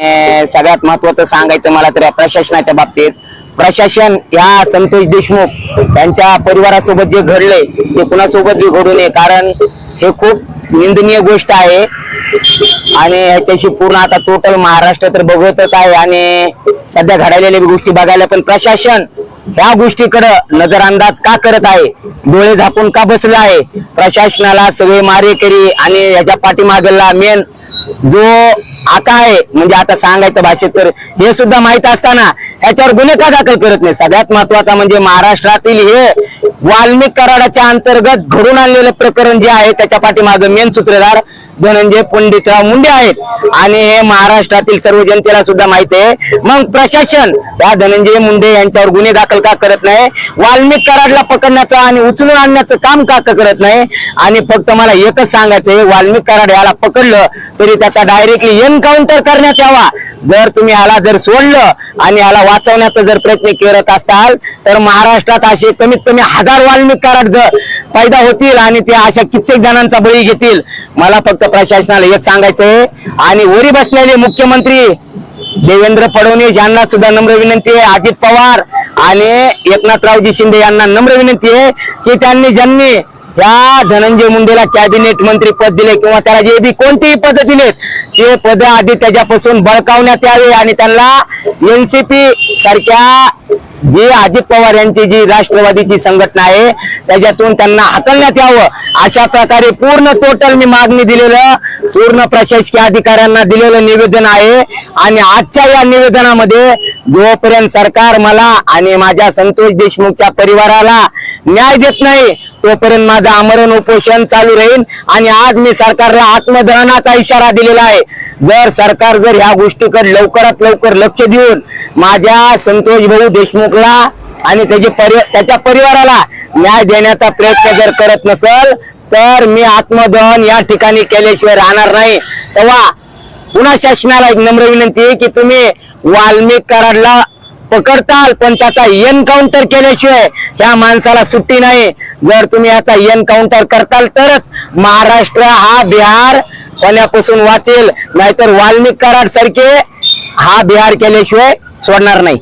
सगळ्यात महत्वाचं सांगायचं मला तर प्रशासनाच्या बाबतीत. प्रशासन या संतोष देशमुख त्यांच्या परिवारासोबत जे घडले ते कुणासोबत बी घडू नये कारण हे खूप निंदनीय गोष्ट आहे. आणि ह्याच्याशी पूर्ण आता टोटल महाराष्ट्र तर बघतच आहे आणि सध्या घडलेल्या गोष्टी बघायला पण प्रशासन ह्या गोष्टीकडे नजरअंदाज का करत आहे? डोळे झाकून का बसला आहे? प्रशासनाला सगळे मारेकरी आणि ह्याच्या पाठीमागला मेन जो आका आहे म्हणजे आता सांगायचं भाषेत तर हे सुद्धा माहीत असताना याच्यावर गुन्हे का दाखल करत नाही? सगळ्यात महत्त्वाचा म्हणजे महाराष्ट्रातील हे वाल्मिक कराडाच्या अंतर्गत घडून आणलेलं प्रकरण जे आहे त्याच्या पाठीमागे मेन सूत्रधार धनंजय पंडितराव मुंडे आहेत. आणि हे महाराष्ट्रातील सर्व जनतेला सुद्धा माहिती आहे. मग प्रशासन त्या धनंजय मुंडे यांच्यावर गुन्हे दाखल का करत नाही? वाल्मिक कराडला पकडण्याचं आणि उचलून आणण्याचं काम का का करत नाही? आणि फक्त मला एकच सांगायचंय वाल्मिक कराड याला पकडलं तरी त्याचा डायरेक्टली एनकाउंटर करण्यात यावा. जर तुम्ही ह्याला जर सोडलं आणि ह्याला वाचवण्याचा जर प्रयत्न करत असताल तर महाराष्ट्रात असे कमीत कमी हजार वाल्मिक कराड जर पैदा होतील आणि ते अशा कित्येक जणांचा बळी घेतील. मला फक्त प्रशासनाला एक सांगायचंय. आणि वरी बसलेले मुख्यमंत्री देवेंद्र फडणवीस यांना सुद्धा नम्र विनंती आहे. अजित पवार आणि एकनाथरावजी शिंदे यांना नम्र विनंती आहे की त्यांनी ज्यांनी या धनंजय मुंडेला कॅबिनेट मंत्री पद दिले किंवा त्याला जे बी कोणतेही पद दिलेत ते पद आधी त्याच्यापासून बळकावण्यात यावे आणि त्यांना एनसीपी सारख्या जी अजित पवार यांची जी राष्ट्रवादीची संघटना आहे त्याच्यातून त्यांना हाकलण्यात यावं. अशा प्रकारे पूर्ण टोटल मी मागणी दिलेलं पूर्ण प्रशासकीय अधिकाऱ्यांना दिलेलं निवेदन आहे. आणि आजच्या या निवेदनामध्ये जोपर्यंत सरकार मला आणि माझ्या संतोष देशमुखच्या परिवाराला न्याय देत नाही तोपर्यंत माझं आमरण उपोषण चालू राहील. आणि आज मी सरकारला आत्मदहनाचा इशारा दिलेला आहे. जर सरकार जर ह्या गोष्टीकडे लवकरात लवकर लक्ष देऊन माझ्या संतोष भाऊ देशमुखला आणि त्याचे परि त्याच्या परिवाराला न्याय देण्याचा प्रयत्न जर करत नसल तर मी आत्मदहन या ठिकाणी केल्याशिवाय राहणार नाही. तेव्हा पुन्हा शासनाला एक नम्र विनंती आहे की तुम्ही वाल्मिक कराडला पकडताल पण त्याचा एनकाउंटर केल्याशिवाय त्या माणसाला सुट्टी नाही. जर तुम्ही याचा एनकाउंटर करताल तरच महाराष्ट्र हा बिहार होण्यापासून वाचेल? नाहीतर वाल्मिक कराड सारखे हा बिहार केल्याशिवाय सोडणार नाही.